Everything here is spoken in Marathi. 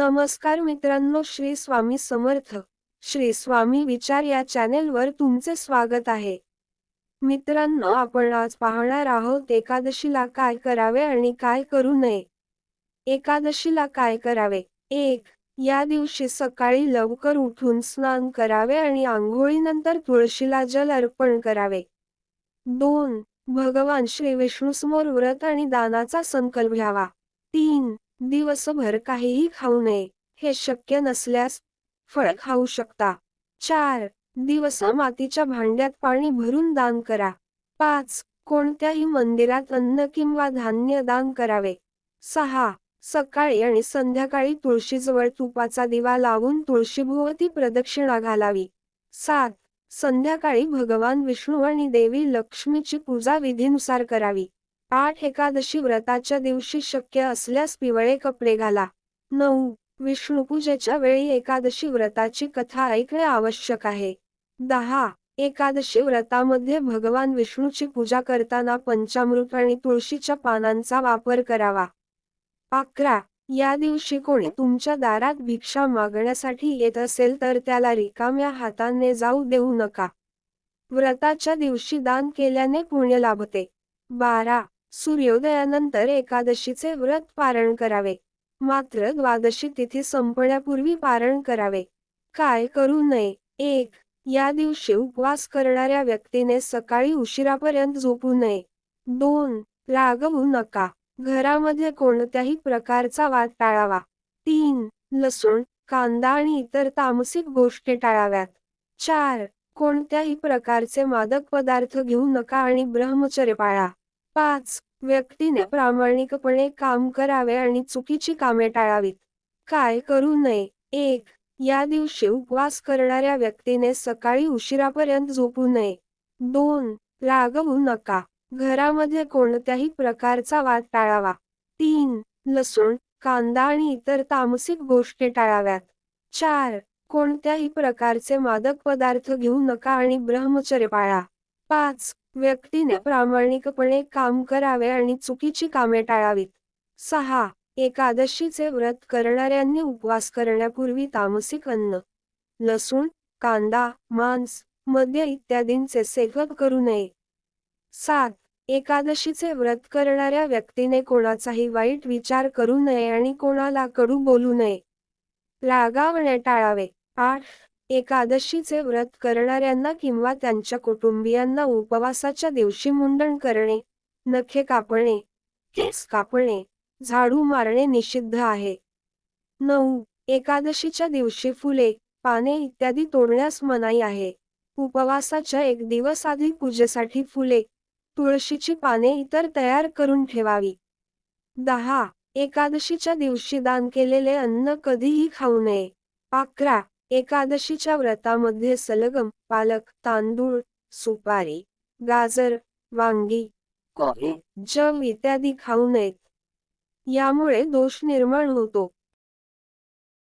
नमस्कार मित्रांनो श्री स्वामी समर्थ. श्री स्वामी विचार या चॅनेलवर तुमचे स्वागत आहे. मित्रांनो आपण आज पाहणार आहोत एकादशीला काय करावे आणि काय करू नये. एकादशीला काय करावे? एक या दिवशी सकाळी लवकर उठून स्नान करावे आणि आंघोळीनंतर तुळशीला जल अर्पण करावे. दोन भगवान श्री विष्णूसमोर व्रत आणि दानाचा संकल्प घ्यावा. तीन दिवसभर काहीही खाऊ नये हे शक्य नसल्यास फळ खाऊ शकता. चार दिवस मातीच्या भांड्यात पाणी भरून दान करा. पाच कोणत्याही मंदिरात अन्न किंवा धान्य दान करावे. सहा सकाळी आणि संध्याकाळी तुळशीजवळ तुपाचा दिवा लावून तुळशीभोवती प्रदक्षिणा घालावी. सात संध्याकाळी भगवान विष्णू आणि देवी लक्ष्मीची पूजा विधीनुसार करावी. आठ एकादशी व्रताच्या दिवशी शक्य असल्यास पिवळे कपडे घाला. नऊ. विष्णुपूजेच्या वेळी एकादशी व्रताची कथा ऐकणे आवश्यक आहे. दहा. एकादशी व्रतामध्ये भगवान विष्णूची पूजा करताना पंचामृत आणि तुळशीच्या पानांचा वापर करावा. अकरा. या दिवशी कोणी तुमच्या दारात भिक्षा मागण्यासाठी येत असेल तर त्याला रिकाम्या हाताने जाऊ देऊ नका. व्रताच्या दिवशी दान केल्याने पुण्य लाभते. बारा. सूर्योदयानंतर एकादशीचे व्रत पारण करावे. मात्र द्वादशी तिथी संपण्यापूर्वी पारण करावे. काय करू नये. एक या दिवशी उपवास करणाऱ्या व्यक्तीने सकाळी उशिरापर्यंत झोपू नये. दोन रागवू नका. घरामध्ये कोणत्याही प्रकारचा वाद टाळावा. तीन लसूण कांदा आणि इतर तामसिक गोष्टी टाळाव्यात. चार कोणत्याही प्रकारचे मादक पदार्थ घेऊ नका आणि ब्रह्मचर्य पाळा. पाच व्यक्तीने प्रामाणिकपणे काम करावे आणि चुकीची कामे टाळावीत. काय करू नये. एक या दिवशी उपवास करणाऱ्या व्यक्तीने सकाळी उशिरापर्यंत झोपू नये. दोन रागवू नका. घरामध्ये कोणत्याही प्रकारचा वाद टाळावा. तीन लसूण कांदा आणि इतर तामसिक गोष्टी टाळाव्यात. चार कोणत्याही प्रकारचे मादक पदार्थ घेऊ नका आणि ब्रह्मचर्य पाळा. पाच व्यक्तीने प्रामाणिकपणे काम करावे आणि चुकीची कामे टाळावीत. सहा. एकादशीचे व्रत करणाऱ्यांनी उपवास करण्यापूर्वी तामसिक अन्न लसूण कांदा मांस मद्य इत्यादींचे सेवन करू नये. सात. एकादशीचे व्रत करणाऱ्या व्यक्तीने कोणाचाही वाईट विचार करू नये आणि कोणाला कडू बोलू नये. रागावणे टाळावे. आठ. एकादशीचे व्रत करणाऱ्यांना किंवा त्यांच्या कुटुंबियांना उपवासाच्या दिवशी मुंडण करणे नखे कापणे केस कापणे झाडू मारणे निषिद्ध आहे. नऊ एकादशीच्या दिवशी फुले पाने इत्यादी तोडण्यास मनाई आहे. उपवासाच्या एक दिवस आधी पूजेसाठी फुले तुळशीची पाने इतर तयार करून ठेवावी. दहा एकादशीच्या दिवशी दान केलेले अन्न कधीही खाऊ नये. अकरा एकादशीच्या व्रतामध्ये सलगम पालक तांदूळ सुपारी गाजर वांगी जम जव इत्यादी खाऊ नयेत. यामुळे दोष निर्माण होतो.